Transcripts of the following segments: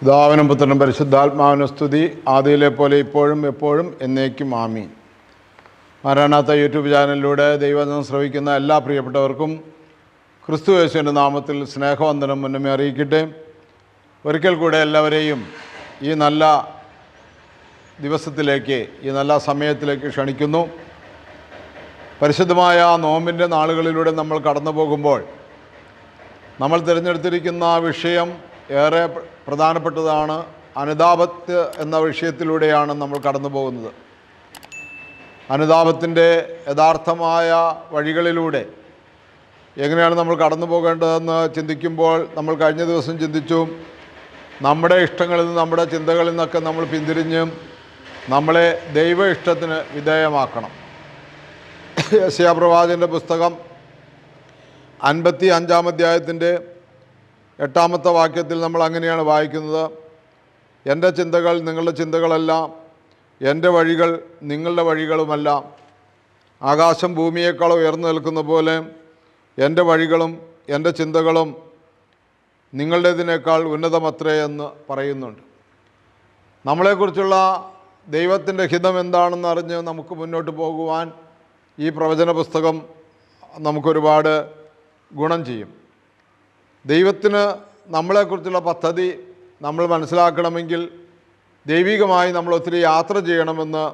പിതാവിനും പുത്രനും പരിശുദ്ധാത്മാവിനും സ്തുതി. ആദിയിലെ പോലെ ഇപ്പോഴും എപ്പോഴും എന്നേക്കും ആമീൻ. മാരാനാത്ത യൂട്യൂബ് ചാനലിലൂടെ ദൈവം ശ്രവിക്കുന്ന എല്ലാ പ്രിയപ്പെട്ടവർക്കും ക്രിസ്തു യേശുവിന്റെ നാമത്തിൽ സ്നേഹവന്ദനം മുന്നമേ അറിയിക്കട്ടെ. ഒരിക്കൽ കൂടെ എല്ലാവരെയും ഈ നല്ല ദിവസത്തിലേക്ക് ഈ നല്ല സമയത്തിലേക്ക് ക്ഷണിക്കുന്നു. പരിശുദ്ധമായ നോമ്പിന്റെ നാളുകളിലൂടെ നമ്മൾ കടന്നു പോകുമ്പോൾ നമ്മൾ തിരഞ്ഞെടുത്തിരിക്കുന്ന വിഷയം ഏറെ പ്ര- പ്രധാനപ്പെട്ടതാണ് അനുതാപത്ത് എന്ന വിഷയത്തിലൂടെയാണ് നമ്മൾ കടന്നു പോകുന്നത് അനുതാപത്തിന്റെ യഥാർത്ഥമായ വഴികളിലൂടെ എങ്ങനെയാണ് നമ്മൾ കടന്നു പോകേണ്ടതെന്ന് ചിന്തിക്കുമ്പോൾ നമ്മൾ കഴിഞ്ഞ ദിവസം ചിന്തിച്ചു. നമ്മുടെ ഇഷ്ടങ്ങളിൽ നിന്ന് നമ്മുടെ ചിന്തകളിൽ നിന്നൊക്കെ നമ്മൾ പിന്തിരിഞ്ഞ് നമ്മളെ ദൈവ ഇഷ്ടത്തിന് വിധേയമാക്കണം. യശയാപ്രവാചന്റെ പുസ്തകം അൻപത്തി അഞ്ചാം അധ്യായത്തിന്റെ എട്ടാമത്തെ വാക്യത്തിൽ നമ്മൾ അങ്ങനെയാണ് വായിക്കുന്നത്. എന്റെ ചിന്തകൾ നിങ്ങളുടെ ചിന്തകളല്ല എന്റെ വഴികൾ നിങ്ങളുടെ വഴികളുമല്ല. ആകാശം ഭൂമിയേക്കാൾ ഉയർന്നു നിൽക്കുന്ന പോലെ എന്റെ വഴികളും എന്റെ ചിന്തകളും നിങ്ങളുടേതിനേക്കാൾ ഉന്നതമത്രേ എന്ന് പറയുന്നുണ്ട്. നമ്മളെക്കുറിച്ചുള്ള ദൈവത്തിന്റെ ഹിതം എന്താണെന്ന് അറിഞ്ഞ് നമുക്ക് മുന്നോട്ട് പോകുവാൻ ഈ പ്രവചന പുസ്തകം നമുക്കൊരുപാട് ഗുണം ചെയ്യും. ദൈവത്തിന് നമ്മളെക്കുറിച്ചുള്ള പദ്ധതി നമ്മൾ മനസ്സിലാക്കണമെങ്കിൽ ദൈവികമായി നമ്മൾ ഒത്തിരി യാത്ര ചെയ്യണമെന്ന്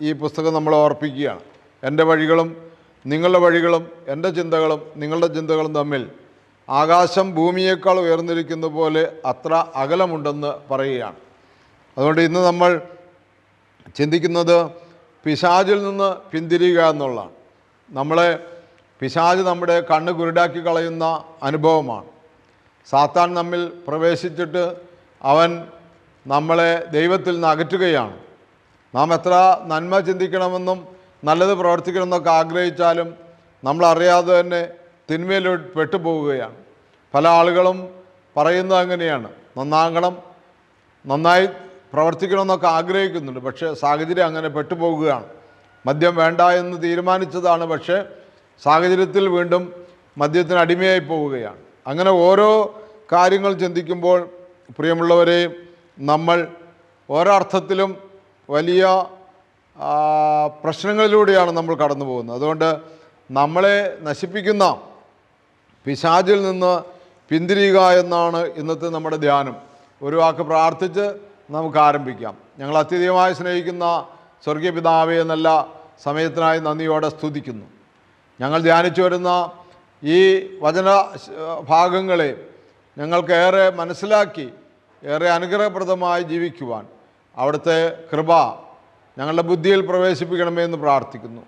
ഈ പുസ്തകം നമ്മളെ ഓർപ്പിക്കുകയാണ്. എന്റെ വഴികളും നിങ്ങളുടെ വഴികളും എന്റെ ചിന്തകളും നിങ്ങളുടെ ചിന്തകളും തമ്മിൽ ആകാശം ഭൂമിയേക്കാൾ ഉയർന്നിരിക്കുന്ന പോലെ അത്ര അകലമുണ്ടെന്ന് പറയുകയാണ്. അതുകൊണ്ട് ഇന്ന് നമ്മൾ ചിന്തിക്കുന്നത് പിശാചിൽ നിന്ന് പിന്തിരിയുക എന്നുള്ളതാണ്. നമ്മളെ പിശാജ് നമ്മുടെ കണ്ണ് കുരുടാക്കി കളയുന്ന അനുഭവമാണ്. സാത്താൻ നമ്മിൽ പ്രവേശിച്ചിട്ട് അവൻ നമ്മളെ ദൈവത്തിൽ നിന്ന് അകറ്റുകയാണ്. നാം എത്ര നന്മ ചിന്തിക്കണമെന്നും നല്ലത് പ്രവർത്തിക്കണമെന്നൊക്കെ ആഗ്രഹിച്ചാലും നമ്മളറിയാതെ തന്നെ തിന്മയിൽ പെട്ടുപോവുകയാണ്. പല ആളുകളും പറയുന്നത് അങ്ങനെയാണ്. നന്നാകണം നന്നായി പ്രവർത്തിക്കണമെന്നൊക്കെ ആഗ്രഹിക്കുന്നുണ്ട്. പക്ഷേ സാഹചര്യം അങ്ങനെ പെട്ടുപോകുകയാണ് മദ്യം വേണ്ട എന്ന് തീരുമാനിച്ചതാണ്. പക്ഷേ സാഹചര്യത്തിൽ വീണ്ടും മദ്യത്തിന് അടിമയായി പോവുകയാണ്. അങ്ങനെ ഓരോ കാര്യങ്ങൾ ചിന്തിക്കുമ്പോൾ പ്രിയമുള്ളവരെ നമ്മൾ ഓരോർത്ഥത്തിലും വലിയ പ്രശ്നങ്ങളിലൂടെയാണ് നമ്മൾ കടന്നു പോകുന്നത് അതുകൊണ്ട് നമ്മളെ നശിപ്പിക്കുന്ന പിശാചിൽ നിന്ന് പിന്തിരിയുക എന്നാണ് ഇന്നത്തെ നമ്മുടെ ധ്യാനം. ഒരു വാക്ക് പ്രാർത്ഥിച്ച് നമുക്ക് ആരംഭിക്കാം. ഞങ്ങൾ അത്യധികമായി സ്നേഹിക്കുന്ന സ്വർഗീയ പിതാവെ എന്നല്ല സമയത്തിനായി നന്ദിയോടെ സ്തുതിക്കുന്നു. ഞങ്ങൾ ധ്യാനിച്ചു വരുന്ന ഈ വചന ഭാഗങ്ങളെ ഞങ്ങൾക്കേറെ മനസ്സിലാക്കി ഏറെ അനുഗ്രഹപ്രദമായി ജീവിക്കുവാൻ അവിടുത്തെ കൃപ ഞങ്ങളുടെ ബുദ്ധിയിൽ പ്രവേശിപ്പിക്കണമേ എന്ന് പ്രാർത്ഥിക്കുന്നു.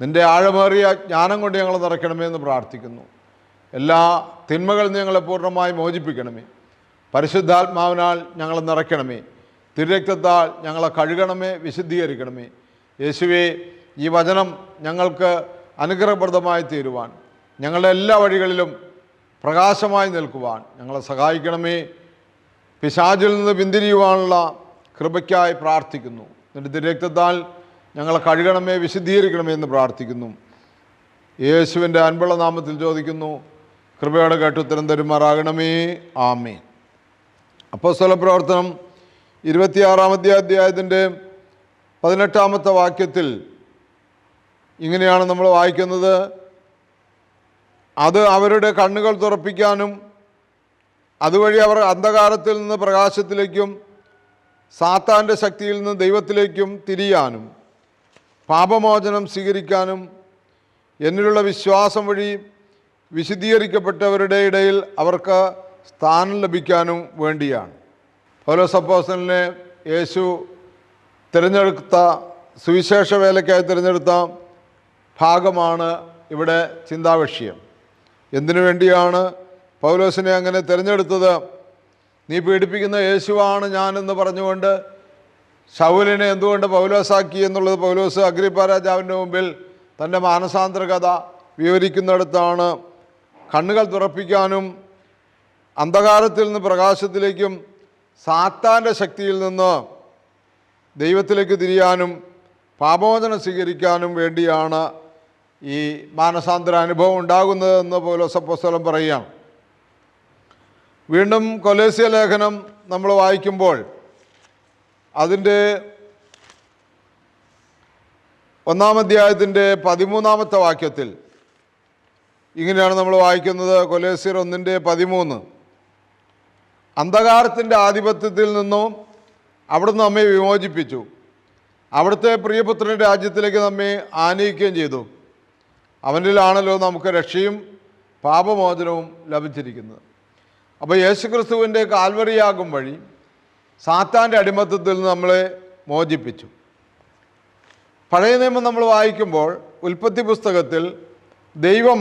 നിന്റെ ആഴമേറിയ ജ്ഞാനം കൊണ്ട് ഞങ്ങൾ നിറയ്ക്കണമേ എന്ന് പ്രാർത്ഥിക്കുന്നു. എല്ലാ തിന്മകളിൽ ഞങ്ങളെ പൂർണമായി മോചിപ്പിക്കണമേ. പരിശുദ്ധാത്മാവിനാൽ ഞങ്ങളെ നിറയ്ക്കണമേ. തിരുരക്തത്താൽ ഞങ്ങളെ കഴുകണമേ വിശുദ്ധീകരിക്കണമേ. യേശുവേ ഈ വചനം ഞങ്ങൾക്ക് അനുഗ്രഹപ്രദമായി തീരുവാൻ ഞങ്ങളുടെ എല്ലാ വഴികളിലും പ്രകാശമായി നിൽക്കുവാൻ ഞങ്ങളെ സഹായിക്കണമേ. പിശാചിൽ നിന്ന് പിന്തിരിയുവാനുള്ള കൃപയ്ക്കായി പ്രാർത്ഥിക്കുന്നു. നിന്റെ തിരക്തത്താൽ ഞങ്ങളെ കഴുകണമേ വിശുദ്ധീകരിക്കണമേ എന്ന് പ്രാർത്ഥിക്കുന്നു. യേശുവിന്റെ അൻപുള്ള നാമത്തിൽ ചോദിക്കുന്നു. കൃപയുടെ കേട്ടുത്തരം തരുമാറാകണമേ. ആമേ അപ്പോൾ പ്രവർത്തനം ഇരുപത്തിയാറാമത്തെ അധ്യായത്തിന്റെ പതിനെട്ടാമത്തെ വാക്യത്തിൽ ഇങ്ങനെയാണ് നമ്മൾ വായിക്കുന്നത്. അത് അവരുടെ കണ്ണുകൾ തുറപ്പിക്കാനും അതുവഴി അവർ അന്ധകാരത്തിൽ നിന്ന് പ്രകാശത്തിലേക്കും സാത്താന്റെ ശക്തിയിൽ നിന്ന് ദൈവത്തിലേക്കും തിരിയാനും പാപമോചനം സ്വീകരിക്കാനും എന്നിലുള്ള വിശ്വാസം വഴി വിശദീകരിക്കപ്പെട്ടവരുടെ ഇടയിൽ അവർക്ക് സ്ഥാനം ലഭിക്കാനും വേണ്ടിയാണ്. ഓരോ അപ്പോസ്തലനെ യേശു തിരഞ്ഞെടുത്ത സുവിശേഷ വേലയ്ക്കായി തിരഞ്ഞെടുത്ത ഭാഗമാണ് ഇവിടെ ചിന്താവിഷയം. എന്തിനു വേണ്ടിയാണ് പൗലോസിനെ അങ്ങനെ തിരഞ്ഞെടുത്തത്? നീ പീഡിപ്പിക്കുന്ന യേശുവാണ് ഞാനെന്ന് പറഞ്ഞുകൊണ്ട് ശൗലിനെ എന്തുകൊണ്ട് പൗലോസാക്കി എന്നുള്ളത് പൗലോസ് അഗ്രിപ്പ രാജാവിന്റെ മുമ്പിൽ തന്റെ മാനസാന്തര കഥ വിവരിക്കുന്നിടത്താണ്. കണ്ണുകൾ തുറപ്പിക്കാനും അന്ധകാരത്തിൽ നിന്ന് പ്രകാശത്തിലേക്കും സാത്താന്റെ ശക്തിയിൽ നിന്ന് ദൈവത്തിലേക്ക് തിരിയാനും പാപമോചനം സ്വീകരിക്കാനും വേണ്ടിയാണ് ഈ മാനസാന്തര അനുഭവം ഉണ്ടാകുന്നതെന്ന് പൗലോസപ്പോസ്തലം പറയുകയാണ് വീണ്ടും കൊലേസ്യ ലേഖനം നമ്മൾ വായിക്കുമ്പോൾ അതിന്റെ ഒന്നാം അധ്യായത്തിന്റെ പതിമൂന്നാമത്തെ വാക്യത്തിൽ ഇങ്ങനെയാണ് നമ്മൾ വായിക്കുന്നത് കൊലേസ്യർ ഒന്നിന്റെ പതിമൂന്ന്. അന്ധകാരത്തിന്റെ ആധിപത്യത്തിൽ നിന്നും അവിടുന്ന് നമ്മെ വിമോചിപ്പിച്ചു. അവിടുത്തെ പ്രിയപുത്രന്റെ രാജ്യത്തിലേക്ക് നമ്മെ ആനയിക്കുകയും ചെയ്തു. അവനിലാണല്ലോ നമുക്ക് രക്ഷയും പാപമോചനവും ലഭിച്ചിരിക്കുന്നത്. അപ്പോൾ യേശുക്രിസ്തുവിന്റെ കാൽവറിയാകും വഴി സാത്താന്റെ അടിമത്തത്തിൽ നമ്മളെ മോചിപ്പിച്ചു. പഴയ നിയമം നമ്മൾ വായിക്കുമ്പോൾ ഉൽപ്പത്തി പുസ്തകത്തിൽ ദൈവം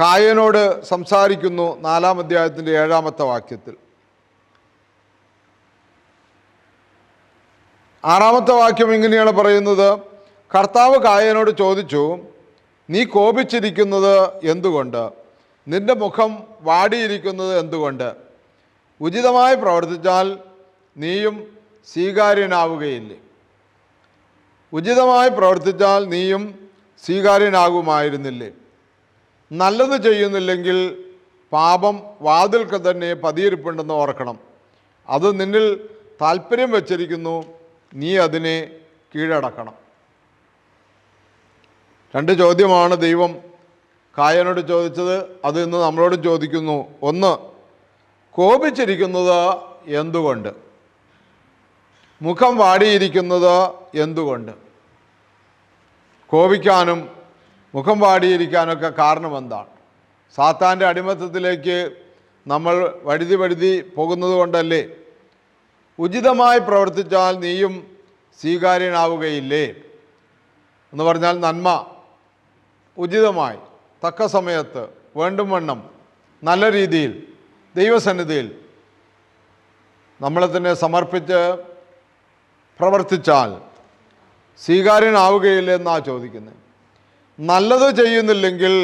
കായനോട് സംസാരിക്കുന്നു നാലാം അധ്യായത്തിന്റെ ഏഴാമത്തെ വാക്യത്തിൽ. ആറാമത്തെ വാക്യം ഇങ്ങനെയാണ് പറയുന്നത് കർത്താവ് കായനോട് ചോദിച്ചു നീ കോപിച്ചിരിക്കുന്നത് എന്തുകൊണ്ട്? നിന്റെ മുഖം വാടിയിരിക്കുന്നത് എന്തുകൊണ്ട്? ഉചിതമായി പ്രവർത്തിച്ചാൽ നീയും സ്വീകാര്യനാവുകയില്ലേ? ഉചിതമായി പ്രവർത്തിച്ചാൽ നീയും സ്വീകാര്യനാകുമായിരുന്നില്ലേ? നല്ലത് ചെയ്യുന്നില്ലെങ്കിൽ പാപം വാതിൽക്ക് തന്നെ പതിയിരിപ്പുണ്ടെന്ന് ഓർക്കണം. അത് നിന്നിൽ താല്പര്യം വച്ചിരിക്കുന്നു. നീ അതിനെ കീഴടക്കണം. രണ്ട് ചോദ്യമാണ് ദൈവം കായനോട് ചോദിച്ചത് അത് ഇന്ന് നമ്മളോട് ചോദിക്കുന്നു. ഒന്ന് കോപിച്ചിരിക്കുന്നത് എന്തുകൊണ്ട്? മുഖം വാടിയിരിക്കുന്നത് എന്തുകൊണ്ട്? കോപിക്കാനും മുഖം വാടിയിരിക്കാനൊക്കെ കാരണം എന്താണ്? സാത്താന്റെ അടിമത്തത്തിലേക്ക് നമ്മൾ വഴുതി വഴുതി പോകുന്നത് കൊണ്ടല്ലേ? ഉചിതമായി പ്രവർത്തിച്ചാൽ നീയും സ്വീകാര്യനാവുകയില്ലേ? എന്ന് പറഞ്ഞാൽ നന്മ. ഉചിതമായി തക്ക സമയത്ത് വേണ്ടും വണ്ണം നല്ല രീതിയിൽ ദൈവസന്നിധിയിൽ നമ്മളെ തന്നെ സമർപ്പിച്ച് പ്രവർത്തിച്ചാൽ സ്വീകാര്യനാവുകയില്ല എന്നാ ചോദിക്കുന്നത്. നല്ലത് ചെയ്യുന്നില്ലെങ്കിൽ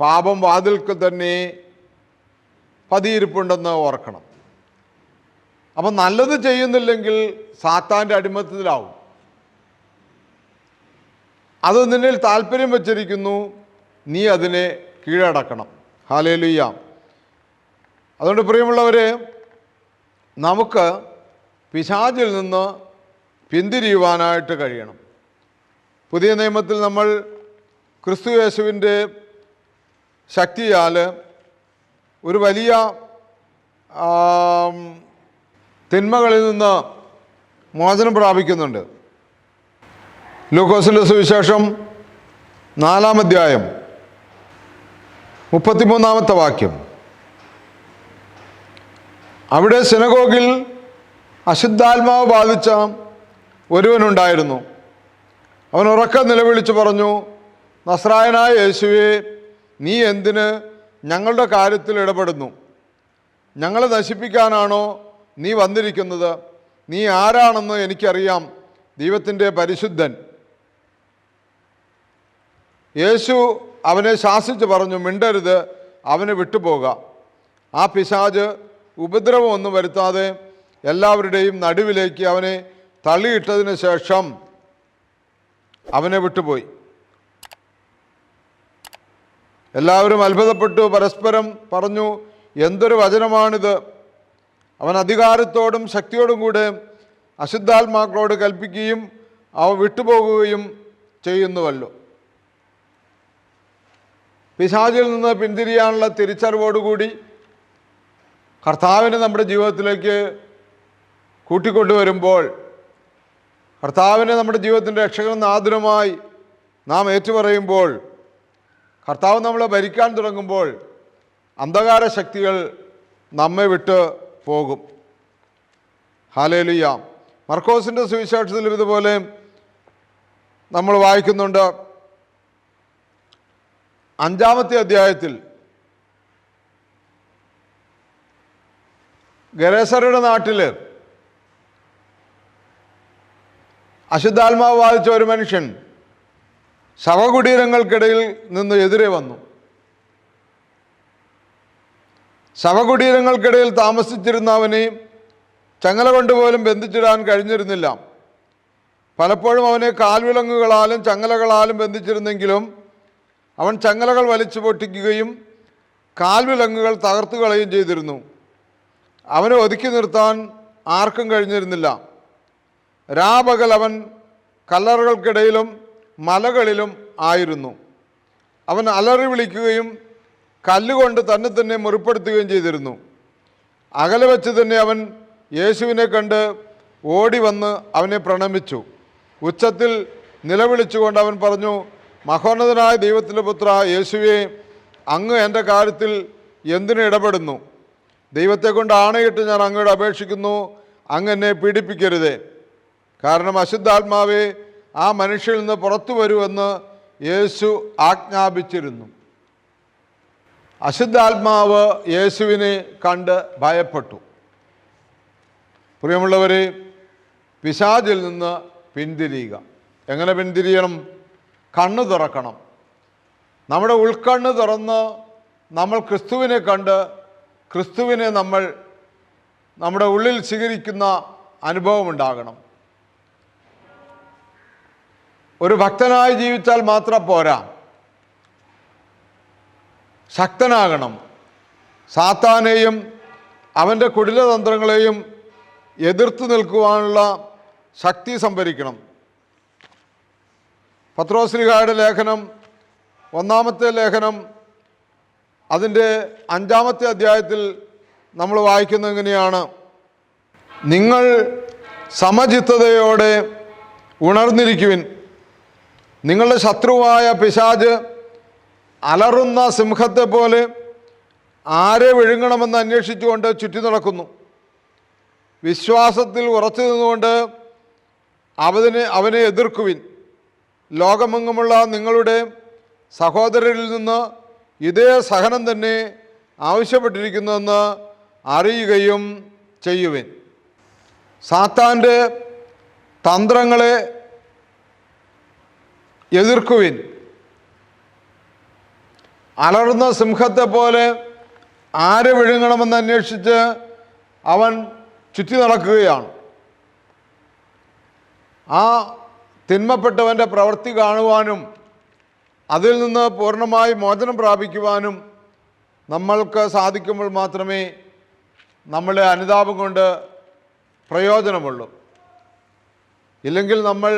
പാപം വാതിൽക്ക് തന്നെ പതിയിരിപ്പുണ്ടെന്ന് ഓർക്കണം. അപ്പം നല്ലത് ചെയ്യുന്നില്ലെങ്കിൽ സാത്താന്റെ അടിമത്തത്തിലാവും. അത് നിന്നിൽ താല്പര്യം വച്ചിരിക്കുന്നു. നീ അതിനെ കീഴടക്കണം. ഹാലേലുയ്യ അതുകൊണ്ട് പ്രിയമുള്ളവരെ നമുക്ക് പിശാചിൽ നിന്ന് പിന്തിരിയുവാനായിട്ട് കഴിയണം. പുതിയ നിയമത്തിൽ നമ്മൾ ക്രിസ്തു യേശുവിന്റെ ശക്തിയാൽ ഒരു വലിയ തിന്മകളിൽ നിന്ന് മോചനം പ്രാപിക്കുന്നുണ്ട്. ലൂക്കോസിന്റെ സുവിശേഷം നാലാം അധ്യായം മുപ്പത്തിമൂന്നാമത്തെ വാക്യം. അവിടെ സിനഗോഗിൽ അശുദ്ധാത്മാവ് ബാധിച്ച ഒരുവനുണ്ടായിരുന്നു. അവൻ ഉറക്കം നിലവിളിച്ച് പറഞ്ഞു നസ്രായനായ യേശുവെ നീ എന്തിന് ഞങ്ങളുടെ കാര്യത്തിൽ ഇടപെടുന്നു? ഞങ്ങളെ നശിപ്പിക്കാനാണോ നീ വന്നിരിക്കുന്നത്? നീ ആരാണെന്ന് എനിക്കറിയാം. ദൈവത്തിന്റെ പരിശുദ്ധൻ യേശു അവനെ ശാസിച്ച് പറഞ്ഞു മിണ്ടരുത് അവനെ വിട്ടുപോക. ആ പിശാജ് ഉപദ്രവമൊന്നും വരുത്താതെ എല്ലാവരുടെയും നടുവിലേക്ക് അവനെ തള്ളിയിട്ടതിന് ശേഷം അവനെ വിട്ടുപോയി. എല്ലാവരും അത്ഭുതപ്പെട്ടു പരസ്പരം പറഞ്ഞു എന്തൊരു വചനമാണിത്. അവൻ അധികാരത്തോടും ശക്തിയോടും കൂടെ അശുദ്ധാത്മാക്കളോട് കൽപ്പിക്കുകയും അവ വിട്ടുപോകുകയും ചെയ്യുന്നുവല്ലോ. പിശാചിൽ നിന്ന് പിന്തിരിയാനുള്ള തിരിച്ചറിവോടുകൂടി കർത്താവിനെ നമ്മുടെ ജീവിതത്തിലേക്ക് കൂട്ടിക്കൊണ്ടുവരുമ്പോൾ കർത്താവിനെ നമ്മുടെ ജീവിതത്തിന്റെ രക്ഷകൻ ആദരമായി നാം ഏറ്റുപറയുമ്പോൾ കർത്താവ് നമ്മളെ ഭരിക്കാൻ തുടങ്ങുമ്പോൾ അന്ധകാര ശക്തികൾ നമ്മെ വിട്ട് പോകും. ഹാലേലുയ്യ മർക്കോസിന്റെ സുവിശേഷത്തിൽ ഇതുപോലെ നമ്മൾ വായിക്കുന്നുണ്ട്. അഞ്ചാമത്തെ അധ്യായത്തിൽ ഗരേസരുടെ നാട്ടിൽ അശുദ്ധാത്മാവ് ബാധിച്ച ഒരു മനുഷ്യൻ ശവകുടീരങ്ങൾക്കിടയിൽ നിന്ന് എതിരെ വന്നു. ശവകുടീരങ്ങൾക്കിടയിൽ താമസിച്ചിരുന്ന അവനെ ചങ്ങല കൊണ്ടുപോലും ബന്ധിച്ചിടാൻ കഴിഞ്ഞിരുന്നില്ല. പലപ്പോഴും അവനെ കാൽവിളങ്ങുകളാലും ചങ്ങലകളാലും ബന്ധിച്ചിരുന്നെങ്കിലും അവൻ ചങ്ങലകൾ വലിച്ചു പൊട്ടിക്കുകയും കാൽവിലങ്ങുകൾ തകർത്തു കളയുകയും ചെയ്തിരുന്നു. അവനെ ഒതുക്കി നിർത്താൻ ആർക്കും കഴിഞ്ഞിരുന്നില്ല. രാപകൽ അവൻ കല്ലറകൾക്കിടയിലും മലകളിലും ആയിരുന്നു. അവൻ അലറി വിളിക്കുകയും കല്ലുകൊണ്ട് തന്നെ തന്നെ മുറിപ്പെടുത്തുകയും ചെയ്തിരുന്നു. അകലെ വെച്ച് തന്നെ അവൻ യേശുവിനെ കണ്ട് ഓടി വന്ന് അവനെ പ്രണമിച്ചു. ഉച്ചത്തിൽ നിലവിളിച്ചുകൊണ്ട് അവൻ പറഞ്ഞു മഹോന്നതനായ ദൈവത്തിന്റെ പുത്ര യേശുവെ അങ്ങ് എന്റെ കാര്യത്തിൽ എന്തിനു ഇടപെടുന്നു? ദൈവത്തെ കൊണ്ട് ആണയിട്ട് ഞാൻ അങ്ങോട്ട് അപേക്ഷിക്കുന്നു അങ്ങ് എന്നെ പീഡിപ്പിക്കരുതേ. കാരണം അശുദ്ധാത്മാവെ ആ മനുഷ്യരിൽ നിന്ന് പുറത്തു വരുമെന്ന് യേശു ആജ്ഞാപിച്ചിരുന്നു. അശുദ്ധാത്മാവ് യേശുവിനെ കണ്ട് ഭയപ്പെട്ടു. പ്രിയമുള്ളവരെ പിശാചിൽ നിന്ന് പിന്തിരിയുക. എങ്ങനെ പിന്തിരിയണം? കണ്ണ് തുറക്കണം. നമ്മുടെ ഉൾക്കണ്ണ് തുറന്ന് നമ്മൾ ക്രിസ്തുവിനെ കണ്ട് ക്രിസ്തുവിനെ നമ്മൾ നമ്മുടെ ഉള്ളിൽ സ്വീകരിക്കുന്ന അനുഭവം ഉണ്ടാകണം. ഒരു ഭക്തനായി ജീവിച്ചാൽ മാത്രം പോരാ. ശക്തനാകണം. സാത്താനെയും അവന്റെ കുടിലതന്ത്രങ്ങളെയും എതിർത്ത് നിൽക്കുവാനുള്ള ശക്തി സംഭരിക്കണം. പത്രോശ്രീകായുടെ ലേഖനം ഒന്നാമത്തെ ലേഖനം അതിന്റെ അഞ്ചാമത്തെ അധ്യായത്തിൽ നമ്മൾ വായിക്കുന്നത് എങ്ങനെയാണ്? നിങ്ങൾ സമചിത്തതയോടെ ഉണർന്നിരിക്കുവിൻ. നിങ്ങളുടെ ശത്രുവായ പിശാജ് അലറുന്ന സിംഹത്തെ പോലെ ആരെ വിഴുങ്ങണമെന്ന് അന്വേഷിച്ചുകൊണ്ട് ചുറ്റി നടക്കുന്നു. വിശ്വാസത്തിൽ ഉറച്ചു നിന്നുകൊണ്ട് അവനെ അവനെ എതിർക്കുവിൻ. ലോകമെങ്ങുമുള്ള നിങ്ങളുടെ സഹോദരരിൽ നിന്ന് ഇതേ സഹനം തന്നെ ആവശ്യപ്പെട്ടിരിക്കുന്നുവെന്ന് അറിയുകയും ചെയ്യുവിൻ. സാത്താന്റെ തന്ത്രങ്ങളെ എതിർക്കുവിൻ. അലർന്ന സിംഹത്തെ പോലെ ആരെ വിഴുങ്ങണമെന്ന് അന്വേഷിച്ച് അവൻ ചുറ്റി നടക്കുകയാണ്. ആ തിന്മപ്പെട്ടവന്റെ പ്രവൃത്തി കാണുവാനും അതിൽ നിന്ന് പൂർണമായി മോചനം പ്രാപിക്കുവാനും നമ്മൾക്ക് സാധിക്കുമ്പോൾ മാത്രമേ നമ്മളെ അനുതാപം കൊണ്ട് പ്രയോജനമുള്ളൂ. ഇല്ലെങ്കിൽ നമ്മൾ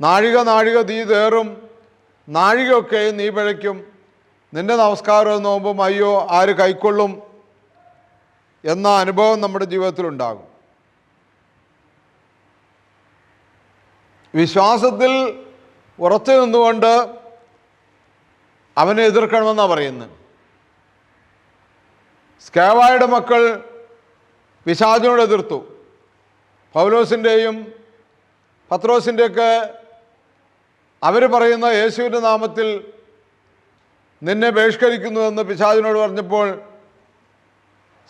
നാഴിക നാഴിക തീ തേറും നാഴികയൊക്കെ നീ പിഴയ്ക്കും നിന്റെ നമസ്കാരവും നോമ്പും അയ്യോ ആര് കൈക്കൊള്ളും എന്ന അനുഭവം നമ്മുടെ ജീവിതത്തിലുണ്ടാകും. വിശ്വാസത്തിൽ ഉറച്ചു നിന്നുകൊണ്ട് അവനെ എതിർക്കണമെന്നാണ് പറയുന്നത്. സ്കേവായുടെ മക്കൾ പിശാചിനോട് എതിർത്തു. പൗലോസിന്റെയും പത്രോസിന്റെയൊക്കെ അവർ പറയുന്ന യേശുവിന്റെ നാമത്തിൽ നിന്നെ ബഹിഷ്കരിക്കുന്നുവെന്ന് പിശാചിനോട് പറഞ്ഞപ്പോൾ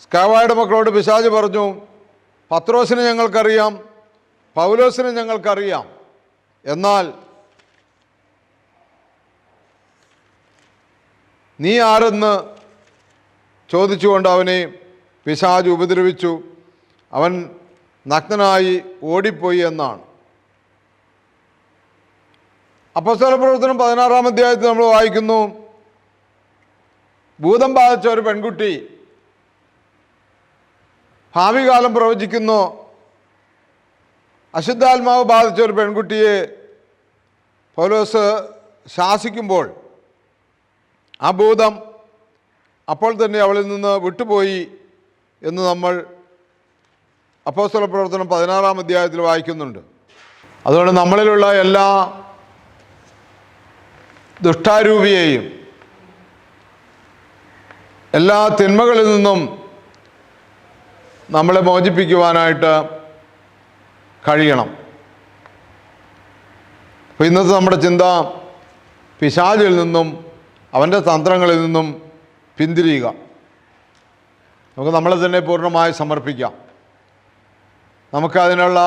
സ്കാവായുടെ മക്കളോട് പിശാജ് പറഞ്ഞു പത്രോസിനെ ഞങ്ങൾക്കറിയാം പൗലോസിനെ ഞങ്ങൾക്കറിയാം. എന്നാൽ നീ ആരെന്ന് ചോദിച്ചുകൊണ്ട് അവനെ പിശാജ് ഉപദ്രവിച്ചു. അവൻ നഗ്നനായി ഓടിപ്പോയി എന്നാണ്. അപ്പസ്തല പ്രവർത്തനം പതിനാറാം അധ്യായത്തിൽ നമ്മൾ വായിക്കുന്നു. ഭൂതം ബാധിച്ച ഒരു പെൺകുട്ടി ഭാവി കാലം പ്രവചിക്കുന്നു. അശുദ്ധാത്മാവ് ബാധിച്ച ഒരു പെൺകുട്ടിയെ പൗലോസ് ശാസിക്കുമ്പോൾ ആ ഭൂതം അപ്പോൾ തന്നെ അവളിൽ നിന്ന് വിട്ടുപോയി എന്ന് നമ്മൾ അപ്പോസ്തല പ്രവർത്തനം പതിനാറാം അധ്യായത്തിൽ വായിക്കുന്നുണ്ട്. അതുകൊണ്ട് നമ്മളിലുള്ള എല്ലാ ദുഷ്ടാരൂപിയെയും എല്ലാ തിന്മകളിൽ നിന്നും നമ്മളെ മോചിപ്പിക്കുവാനായിട്ട് കഴിയണം. അപ്പോൾ ഇന്നത്തെ നമ്മുടെ ചിന്ത പിശാചിൽ നിന്നും അവന്റെ തന്ത്രങ്ങളിൽ നിന്നും പിന്തിരിയുക. നമുക്ക് നമ്മളെ തന്നെ പൂർണമായി സമർപ്പിക്കാം. നമുക്ക് അതിനുള്ള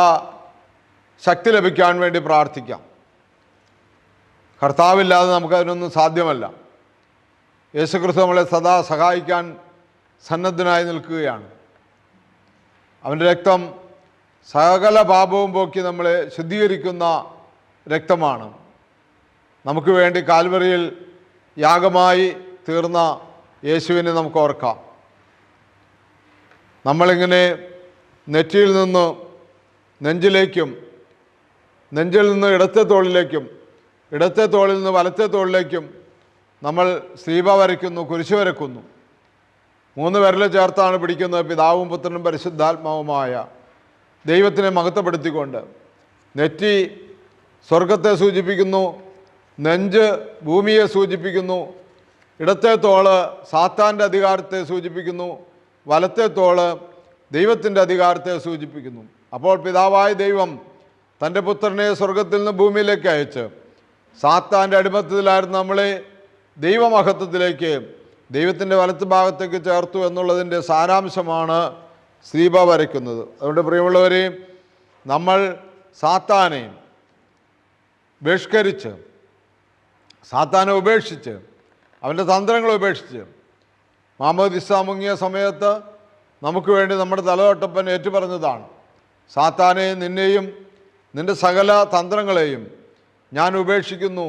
ശക്തി ലഭിക്കാൻ വേണ്ടി പ്രാർത്ഥിക്കാം. കർത്താവില്ലാതെ നമുക്കതിനൊന്നും സാധ്യമല്ല. യേശുക്രിസ്തു നമ്മളെ സദാ സഹായിക്കാൻ സന്നദ്ധനായി നിൽക്കുകയാണ്. അവന്റെ രക്തം സകല പാപവും പോക്കി നമ്മളെ ശുദ്ധീകരിക്കുന്ന രക്തമാണ്. നമുക്ക് വേണ്ടി കാൽവറിയിൽ യാഗമായി തീർന്ന യേശുവിനെ നമുക്ക് ഓർക്കാം. നമ്മളിങ്ങനെ നെറ്റിയിൽ നിന്ന് നെഞ്ചിലേക്കും നെഞ്ചിൽ നിന്ന് ഇടത്തെ തോളിലേക്കും ഇടത്തെ തോളിൽ നിന്ന് വലത്തെ തോളിലേക്കും നമ്മൾ സ്ത്രീവ വരയ്ക്കുന്നു കുരിശ് വരയ്ക്കുന്നു. മൂന്ന് വിരൽ ചേർത്താണ് പിടിക്കുന്നത് പിതാവും പുത്രനും പരിശുദ്ധാത്മാവുമായ ദൈവത്തിനെ മഹത്വപ്പെടുത്തിക്കൊണ്ട് നെറ്റി സ്വർഗത്തെ സൂചിപ്പിക്കുന്നു നെഞ്ച് ഭൂമിയെ സൂചിപ്പിക്കുന്നു ഇടത്തെ തോൾ സാത്താന്റെ അധികാരത്തെ സൂചിപ്പിക്കുന്നു വലത്തെ തോൾ ദൈവത്തിന്റെ അധികാരത്തെ സൂചിപ്പിക്കുന്നു. അപ്പോൾ പിതാവായ ദൈവം തന്റെ പുത്രനെ സ്വർഗത്തിൽ നിന്ന് ഭൂമിയിലേക്ക് അയച്ച് സാത്താന്റെ അടിമത്തത്തിലായിരുന്നു നമ്മളെ ദൈവമഹത്വത്തിലേക്ക് ദൈവത്തിന്റെ വലത്ത് ഭാഗത്തേക്ക് ചേർത്തു എന്നുള്ളതിന്റെ സാരാംശമാണ് ശ്രീബ വരയ്ക്കുന്നത് അതുകൊണ്ട് പ്രിയമുള്ളവരെ നമ്മൾ സാത്താനെ ബഹിഷ്കരിച്ച് സാത്താനെ ഉപേക്ഷിച്ച് അവന്റെ തന്ത്രങ്ങളെ ഉപേക്ഷിച്ച് മാമോദിസ മുങ്ങിയ സമയത്ത് നമുക്ക് വേണ്ടി നമ്മുടെ തലവട്ടപ്പൻ ഏറ്റുപറഞ്ഞതാണ് സാത്താനെ നിന്നെയും നിന്റെ സകല തന്ത്രങ്ങളെയും ഞാൻ ഉപേക്ഷിക്കുന്നു.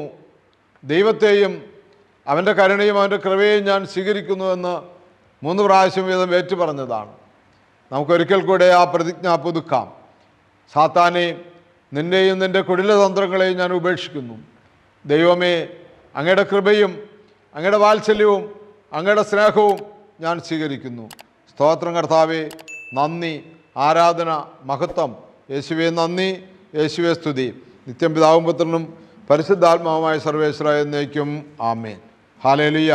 ദൈവത്തെയും അവന്റെ കരുണയും അവന്റെ കൃപയും ഞാൻ സ്വീകരിക്കുന്നു എന്ന് മൂന്ന് പ്രാവശ്യം വീതം ഏറ്റുപറഞ്ഞതാണ്. നമുക്കൊരിക്കൽ കൂടെ ആ പ്രതിജ്ഞ പുതുക്കാം. സാത്താനെ നിന്നെയും നിന്റെ കുടിലതന്ത്രങ്ങളെയും ഞാൻ ഉപേക്ഷിക്കുന്നു. ദൈവമേ അങ്ങയുടെ കൃപയും അങ്ങയുടെ വാത്സല്യവും അങ്ങയുടെ സ്നേഹവും ഞാൻ സ്വീകരിക്കുന്നു. സ്തോത്രം കർത്താവെ നന്ദി ആരാധന മഹത്വം. യേശുവെ നന്ദി യേശുവെ സ്തുതി. നിത്യം പിതാവും പുത്രനും പരിശുദ്ധാത്മാവുമായ സർവേശ്വര എന്നേക്കും ആമേൻ. ഹാലേലുയ്യ